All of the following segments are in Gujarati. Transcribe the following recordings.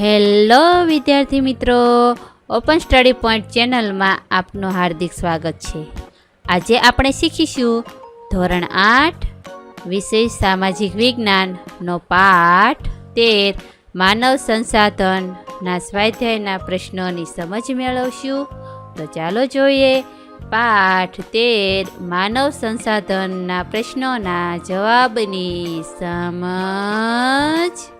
હેલો વિદ્યાર્થી મિત્રો ઓપન સ્ટડી પોઈન્ટ ચેનલમાં આપનું હાર્દિક સ્વાગત છે. આજે આપણે શીખીશું ધોરણ આઠ, વિષય સામાજિક વિજ્ઞાનનો પાઠ તેર, માનવ સંસાધનના સ્વાધ્યાયના પ્રશ્નોની સમજ મેળવશું. તો ચાલો જોઈએ પાઠ તેર, માનવ સંસાધનના પ્રશ્નોના જવાબની સમજ.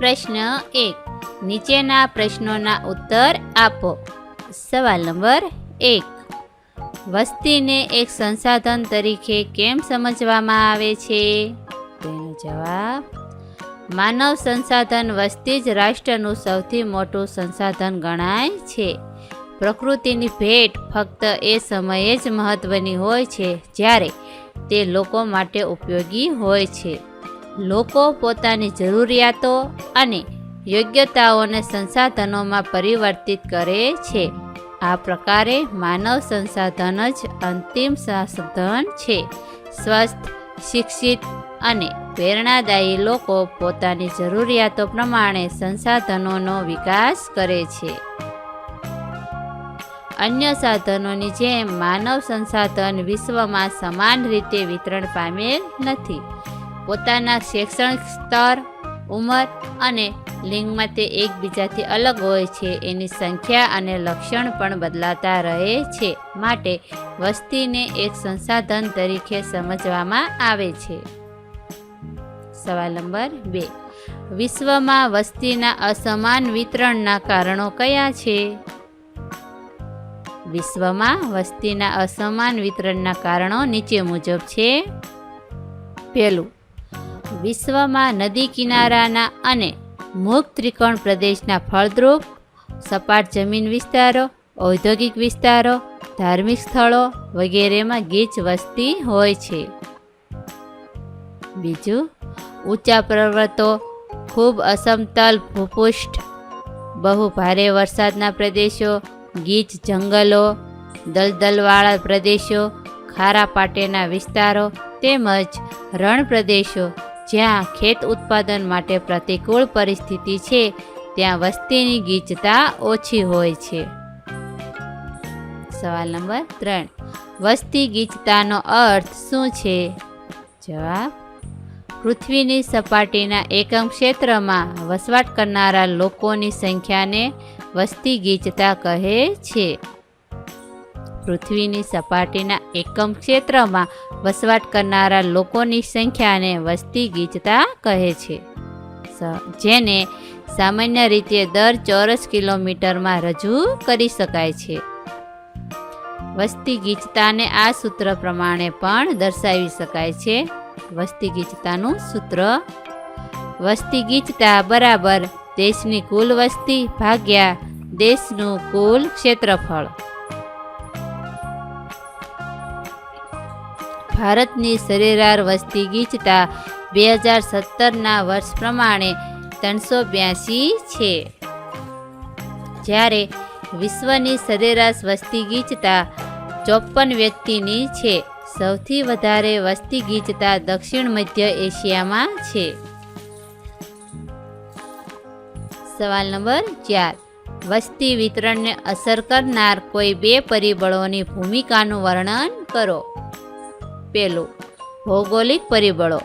પ્રશ્ન એક. નીચેના પ્રશ્નોના ઉત્તર આપો. સવાલ નંબર એક. વસ્તીને એક સંસાધન તરીકે કેમ સમજવામાં આવે છે? તેનો જવાબ, માનવ સંસાધન વસ્તી જ રાષ્ટ્રનું સૌથી મોટું સંસાધન ગણાય છે. પ્રકૃતિની ભેટ ફક્ત એ સમયે જ મહત્વની હોય છે જ્યારે તે લોકો માટે ઉપયોગી હોય છે. લોકો પોતાની જરૂરિયાતો અને યોગ્યતાઓને સંસાધનોમાં પરિવર્તિત કરે છે. આ પ્રકારે માનવ સંસાધન જ અંતિમ સંસાધન છે. સ્વસ્થ, શિક્ષિત અને પ્રેરણાદાયી લોકો પોતાની જરૂરિયાતો પ્રમાણે સંસાધનોનો વિકાસ કરે છે. અન્ય સાધનોની જેમ માનવ સંસાધન વિશ્વમાં સમાન રીતે વિતરણ પામેલ નથી. પોતાના શૈક્ષણિક સ્તર, ઉંમર અને લિંગમાં તે એકબીજાથી અલગ હોય છે. એની સંખ્યા અને લક્ષણ પણ બદલાતા રહે છે. માટે વસ્તીને એક સંસાધન તરીકે સમજવામાં આવે છે. સવાલ નંબર બે. વિશ્વમાં વસ્તીના અસમાન વિતરણના કારણો કયા છે? વિશ્વમાં વસ્તીના અસમાન વિતરણના કારણો નીચે મુજબ છે. પહેલું વિશ્વમાં નદી કિનારાના અને મુક્ત ત્રિકોણ પ્રદેશના ફળદ્રુપ, સપાટ જમીન વિસ્તારો, ઔદ્યોગિક વિસ્તારો, ધાર્મિક સ્થળો વગેરેમાં ગીચ વસ્તી હોય છે. બીજું, ઊંચા પર્વતો, ખૂબ અસમતલ ભૂપૃષ્ઠ, બહુ ભારે વરસાદના પ્રદેશો, ગીચ જંગલો, દલદલવાળા પ્રદેશો, ખારા પાટેના વિસ્તારો તેમજ રણ પ્રદેશો જ્યાં ખેત ઉત્પાદન માટે પ્રતિકૂળ પરિસ્થિતિ છે, ત્યાં વસ્તીની ગીચતા ઓછી હોય છે. સવાલ નંબર ત્રણ. વસ્તી ગીચતાનો અર્થ શું છે? જવાબ. પૃથ્વીની સપાટીના એકમ ક્ષેત્રમાં વસવાટ કરનારા લોકોની સંખ્યાને વસ્તી ગીચતા કહે છે. પૃથ્વીની સપાટીના એકમ ક્ષેત્રમાં વસવાટ કરનારા લોકોની સંખ્યાને વસ્તી ગીચતા કહે છે. જેને સામાન્ય રીતે દર ચોરસ કિલોમીટરમાં રજૂ કરી શકાય છે. વસ્તી ગીચતાને આ સૂત્ર પ્રમાણે પણ દર્શાવી શકાય છે. વસ્તી ગીચતાનું સૂત્ર, વસ્તી ગીચતા બરાબર દેશની કુલ વસ્તી ભાગ્યા દેશનું કુલ ક્ષેત્રફળ. ભારતની સરેરાશ વસ્તી ગીચતા બે હજાર સત્તરના વર્ષ પ્રમાણે ત્રણસો બ્યાસી છે. જ્યારે વિશ્વની સરેરાશ વસ્તી ગીચતા ચોપન વ્યક્તિની છે. સૌથી વધારે વસ્તી ગીચતા દક્ષિણ મધ્ય એશિયામાં છે. સવાલ નંબર ચાર. વસ્તી વિતરણને અસર કરનાર કોઈ બે પરિબળોની ભૂમિકાનું વર્ણન કરો. પેલું ભૌગોલિક પરિબળો.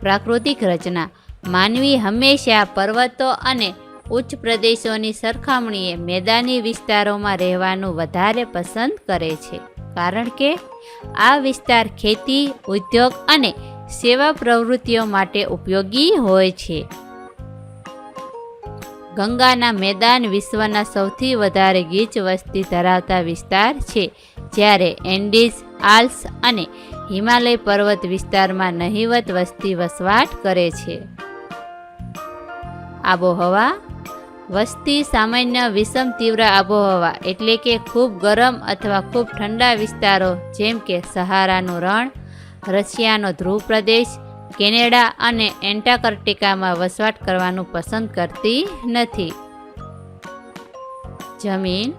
પ્રાકૃતિક રચના. માનવી હંમેશા પર્વતો અને ઉચ્ચ પ્રદેશોની સરખામણીએ મેદાની વિસ્તારોમાં રહેવાનું વધારે પસંદ કરે છે. કારણ કે, આ વિસ્તાર ખેતી, ઉદ્યોગ અને સેવા પ્રવૃત્તિઓ માટે ઉપયોગી હોય છે. ગંગાના મેદાન વિશ્વના સૌથી વધારે ગીચ વસ્તી ધરાવતા વિસ્તાર છે, જ્યારે એન્ડીઝ આલ્સ અને હિમાલય પર્વત વિસ્તારમાં નહિવત વસ્તી વસવાટ કરે છે. આબોહવા વસ્તી સામાન્ય વિષમ તીવ્ર આબોહવા એટલે કે ખૂબ ગરમ અથવા ખૂબ ઠંડા વિસ્તારો, જેમ કે સહારાનું રણ, રશિયાનો ધ્રુવ પ્રદેશ, કેનેડા અને એન્ટાર્કટિકામાં વસવાટ કરવાનું પસંદ કરતી નથી. જમીન,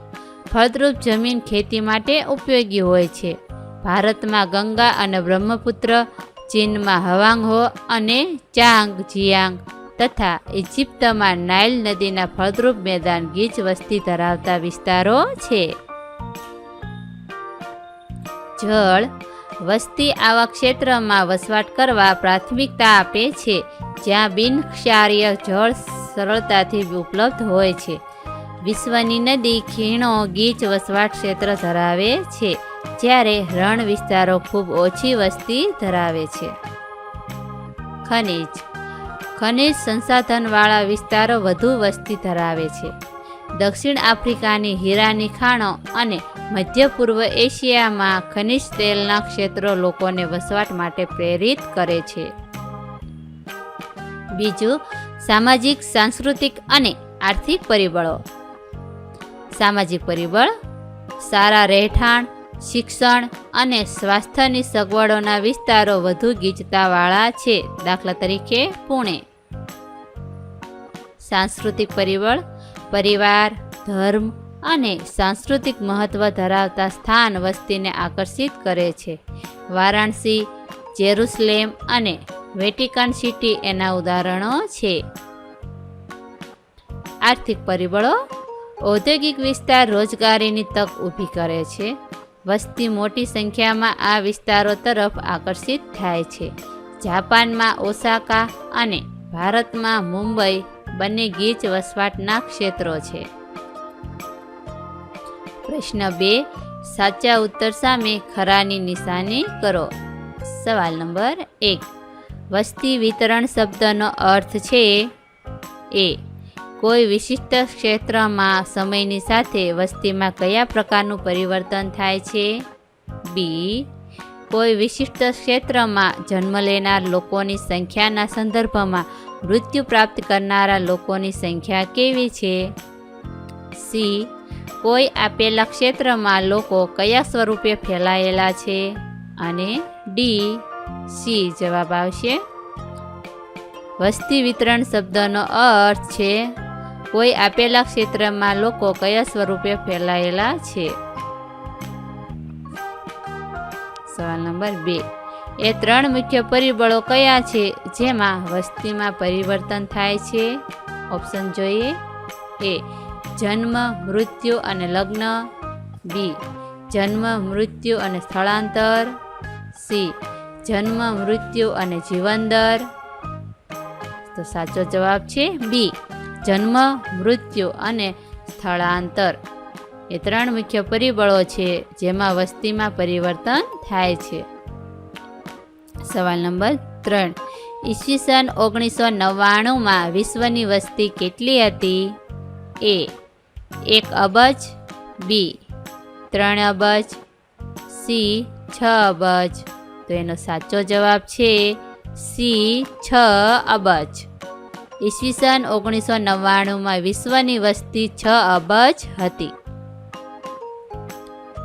ફળદ્રુપ જમીન ખેતી માટે ઉપયોગી હોય છે. ભારતમાં ગંગા અને બ્રહ્મપુત્ર, ચીનમાં હવાંગહો અને ચાંગ જિયાંગ તથા ઇજિપ્તમાં નાઇલ નદીના ફળદ્રુપ મેદાન ગીચ વસ્તી ધરાવતા વિસ્તારો છે. જળ વસ્તી આવા ક્ષેત્રમાં વસવાટ કરવા પ્રાથમિકતા આપે છે, જ્યાં બિનક્ષારીય જળ સરળતાથી ઉપલબ્ધ હોય છે. વિશ્વની નદી ખીણો ગીચ વસવાટ ક્ષેત્ર ધરાવે છે. જ્યારે રણ વિસ્તારો ખૂબ ઓછી વસ્તી ધરાવે છે. ખનિજ. ખનિજ સંસાધનવાળા વિસ્તારો વધુ વસ્તી ધરાવે છે. દક્ષિણ આફ્રિકાની હીરાની ખાણો અને મધ્ય પૂર્વ એશિયામાં ખનિજ તેલના ક્ષેત્રો લોકોને વસવાટ માટે પ્રેરિત કરે છે. બીજું, સામાજિક, સાંસ્કૃતિક અને આર્થિક પરિબળો. સામાજિક પરિબળ, સારા રહેઠાણ શિક્ષણ અને સ્વાસ્થ્યની સગવડોના વિસ્તારો વધુ ગીચતાવાળા છે. દાખલા તરીકે પુણે. સાંસ્કૃતિક પરિબળ, પરિવાર, ધર્મ અને સાંસ્કૃતિક મહત્વ ધરાવતા સ્થાન વસ્તીને આકર્ષિત કરે છે. વારાણસી, જેરુસલેમ અને વેટિકન સિટી એના ઉદાહરણો છે. આર્થિક પરિબળો, ઔદ્યોગિક વિસ્તાર રોજગારીની તક ઊભી કરે છે. વસ્તી મોટી સંખ્યામાં આ વિસ્તારો તરફ આકર્ષિત થાય છે. જાપાનમાં ઓસાકા અને ભારતમાં મુંબઈ બંને ગીચ વસવાટના ક્ષેત્રો છે. પ્રશ્ન બે, સાચા ઉત્તર સામે ખરાની નિશાની કરો. સવાલ નંબર એક, વસ્તી વિતરણ શબ્દનો અર્થ છે એ કોઈ વિશિષ્ટ ક્ષેત્રમાં સમયની સાથે વસ્તીમાં કયા પ્રકારનું પરિવર્તન થાય છે? બી. કોઈ વિશિષ્ટ ક્ષેત્રમાં જન્મ લેનાર લોકોની સંખ્યાના સંદર્ભમાં મૃત્યુ પ્રાપ્ત કરનારા લોકોની સંખ્યા કેવી છે? સી. કોઈ આપેલા ક્ષેત્રમાં લોકો કયા સ્વરૂપે ફેલાયેલા છે? અને ડી. સી. જવાબ આવશે. વસ્તી વિતરણ શબ્દનો અર્થ છે કોઈ આપેલા ક્ષેત્રમાં લોકો કયા સ્વરૂપે ફેલાયેલા છે? સવાલ નંબર બે. એ ત્રણ મુખ્ય પરિબળો કયા છે, જેમાં વસ્તીમાં પરિવર્તન થાય છે? ઓપ્શન જોઈએ. એ, જન્મ, મૃત્યુ અને લગ્ન. બી, જન્મ, મૃત્યુ અને સ્થળાંતર. સી, જન્મ, મૃત્યુ અને જીવનદર તો સાચો જવાબ છે બી. જન્મ, મૃત્યુ અને સ્થળાંતર. એ ત્રણ મુખ્ય પરિબળો છે, જેમાં વસ્તીમાં પરિવર્તન થાય છે. સવાલ નંબર ત્રણ. ઈસવીસન ઓગણીસો નવ્વાણુંમાં વિશ્વની વસ્તી કેટલી હતી? એ. એક અબજ. બી. ત્રણ અબજ. સી. છ અબજ. તો એનો સાચો જવાબ છે સી, છ અબજ. ઈસવીસન ઓગણીસો નવ્વાણુંમાં વિશ્વની વસ્તી છ અબજ હતી.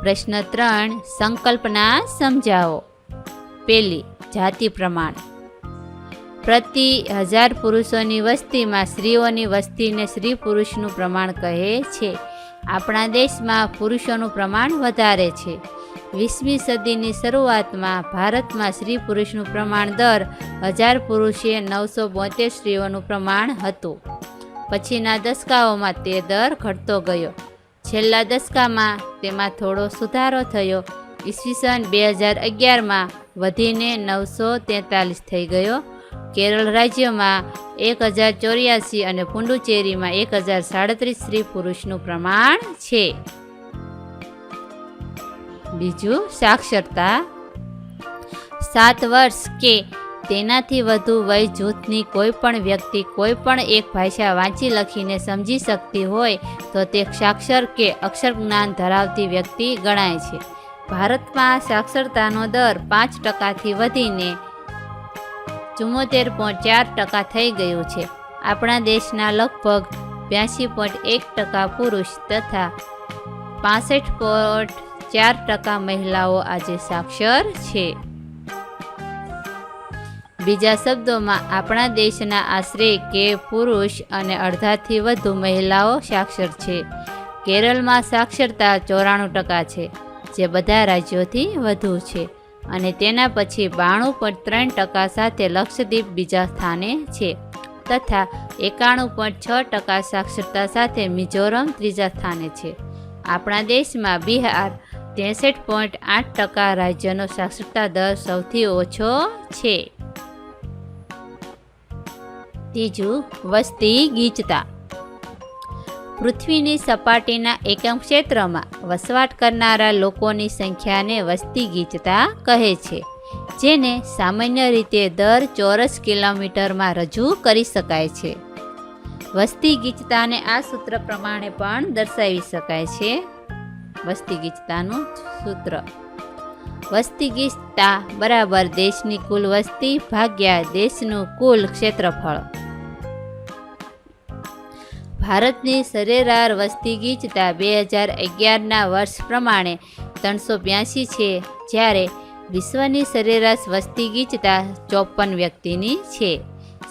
પ્રશ્ન ત્રણ, સંકલ્પના સમજાવો. પેલી, જાતિ પ્રમાણ. પ્રતિ હજાર પુરુષોની વસ્તીમાં સ્ત્રીઓની વસ્તીને સ્ત્રી પુરુષનું પ્રમાણ કહે છે. આપણા દેશમાં પુરુષોનું પ્રમાણ વધારે છે. વીસમી સદીની શરૂઆતમાં ભારતમાં સ્ત્રી પુરુષનું પ્રમાણ દર હજાર પુરુષે નવસો બોતેર સ્ત્રીઓનું પ્રમાણ હતું. પછીના દસકાઓમાં તે દર ઘટતો ગયો. છેલ્લા દસકામાં તેમાં થોડો સુધારો થયો. ઈસવીસન બે હજાર અગિયારમાં વધીને નવસો તેતાલીસ થઈ ગયો. કેરળ રાજ્યમાં એક હજાર ચોર્યાસી અને પુંડુચેરીમાં એક હજાર સાડત્રીસ સ્ત્રી પુરુષનું પ્રમાણ છે. બીજું સાક્ષરતા. સાત વર્ષ કે તેનાથી વધુ વય જૂથની કોઈ પણ વ્યક્તિ કોઈ પણ એક ભાષા વાંચી લખીને સમજી શકતી હોય તો તે સાક્ષર કે અક્ષર જ્ઞાન ધરાવતી વ્યક્તિ ગણાય છે. ભારતમાં સાક્ષરતાનો દર પાંચ ટકાથી વધીને ચુમ્મોતેર પોઈન્ટ ચાર ટકા થઈ ગયું છે. આપણા દેશના લગભગ બ્યાસી પોઈન્ટ એક ટકા પુરુષ તથા પાસઠ પોઈન્ટ ચાર ટકા મહિલાઓ આજે સાક્ષર છે. બીજા શબ્દોમાં, આપણા દેશના આશરે કે પુરુષ અને અડધાથી વધુ મહિલાઓ સાક્ષર છે. કેરળમાં સાક્ષરતા ચોરાણું ટકા છે, જે બધા રાજ્યોથી વધુ છે અને તેના પછી બાણું પોઈન્ટ ત્રણ ટકા સાથે લક્ષદ્વીપ બીજા સ્થાને છે તથા એકાણું પોઈન્ટ છ ટકા સાક્ષરતા સાથે મિઝોરમ ત્રીજા સ્થાને છે. આપણા દેશમાં બિહાર ત્રેસઠ પોઈન્ટ આઠ ટકા રાજ્યનો સાક્ષરતા દર સૌથી ઓછો છે. ત્રીજું, વસ્તી ગીચતા. પૃથ્વીની સપાટીના એકમ ક્ષેત્રમાં વસવાટ કરનારા લોકોની સંખ્યાને વસ્તી ગીચતા કહે છે, જેને સામાન્ય રીતે દર ચોરસ કિલોમીટરમાં રજૂ કરી શકાય છે. વસ્તી ગીચતાને આ સૂત્ર પ્રમાણે પણ દર્શાવી શકાય છે. વસ્તી ગીચતાનું સૂત્ર. વસ્તી ગીચતા બરાબર દેશની કુલ વસ્તી ભાગ્યા દેશનું કુલ ક્ષેત્રફળ. ભારતની સરેરાશ વસ્તી ગીચતા બે હજાર અગિયારના વર્ષ પ્રમાણે ત્રણસો બ્યાસી છે, જ્યારે વિશ્વની સરેરાશ વસ્તી ગીચતા ચોપન વ્યક્તિની છે.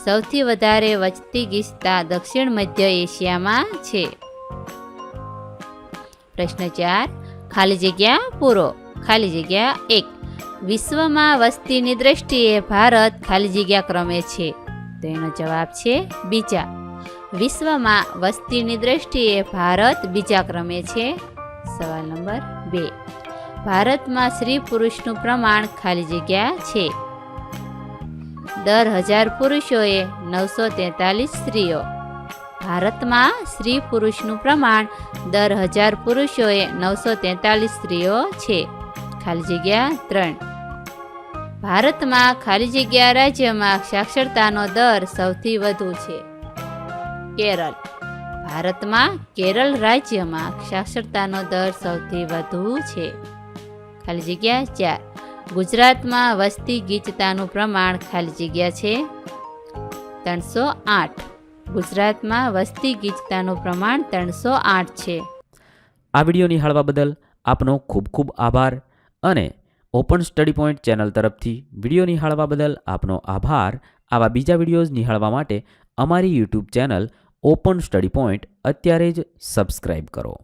સૌથી વધારે વસ્તી ગીચતા દક્ષિણ મધ્ય એશિયામાં છે. પ્રશ્ન ચાર, ખાલી જગ્યા પૂરો, ખાલી જગ્યા એક. વિશ્વમાં વસ્તીની દ્રષ્ટિએ ભારત ખાલી જગ્યા ક્રમે છે. તો એનો જવાબ છે બીજા. વિશ્વમાં વસ્તીની દ્રષ્ટિએ ભારત બીજા ક્રમે છે. સવાલ નંબર બે. ભારતમાં સ્ત્રી પુરુષનું પ્રમાણ ખાલી જગ્યા છે. દર હજાર પુરુષોએ નવસો તેતાલીસ સ્ત્રીઓ. ભારતમાં સ્ત્રી પુરુષનું પ્રમાણ દર હજાર પુરુષોએ નવસો તેતાલીસ સ્ત્રીઓ છે. ખાલી જગ્યા ત્રણ. ભારતમાં ખાલી જગ્યા રાજ્યમાં સાક્ષરતાનો દર સૌથી વધુ છે. કેરળ. ભારતમાં કેરળ રાજ્યમાં સાક્ષરતાનો દર સૌથી વધુ છે. ખાલી જગ્યા ચાર. ગુજરાતમાં વસ્તી ગીચતાનું પ્રમાણ ખાલી જગ્યા છે. ત્રણસો આઠ. ગુજરાતમાં વસ્તી ગીચતાનું પ્રમાણ ત્રણસો આઠ છે. આ વીડિયો નિહાળવા બદલ આપનો ખૂબ ખૂબ આભાર અને ઓપન સ્ટડી પોઈન્ટ ચેનલ તરફથી વીડિયો નિહાળવા બદલ આપનો આભાર. આવા બીજા વિડીયોઝ નિહાળવા માટે અમારી YouTube channel open study point અત્યારે જ સબસ્ક્રાઈબ કરો.